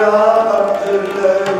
ya Abdullah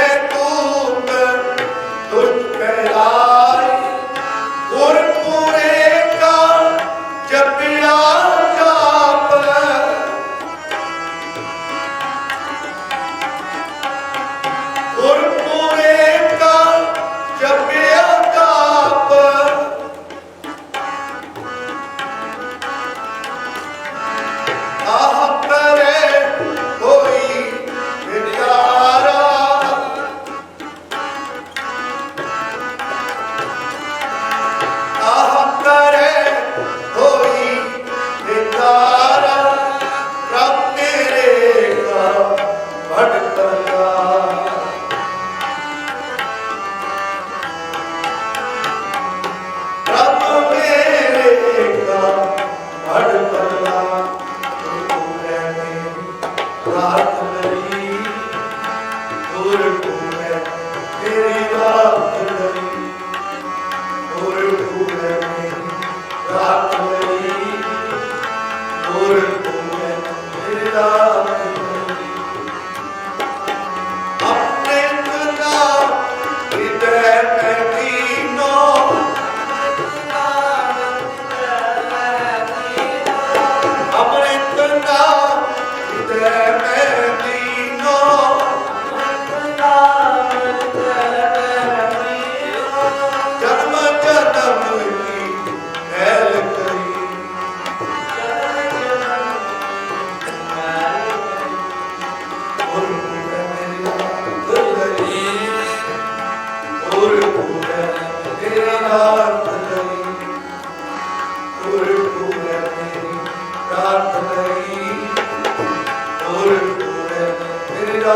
아 주를 보냅니다. ਰਾਤ ਨਹੀਂ ਹੋਰ ਪੂਰੇ ਤੇਰਾ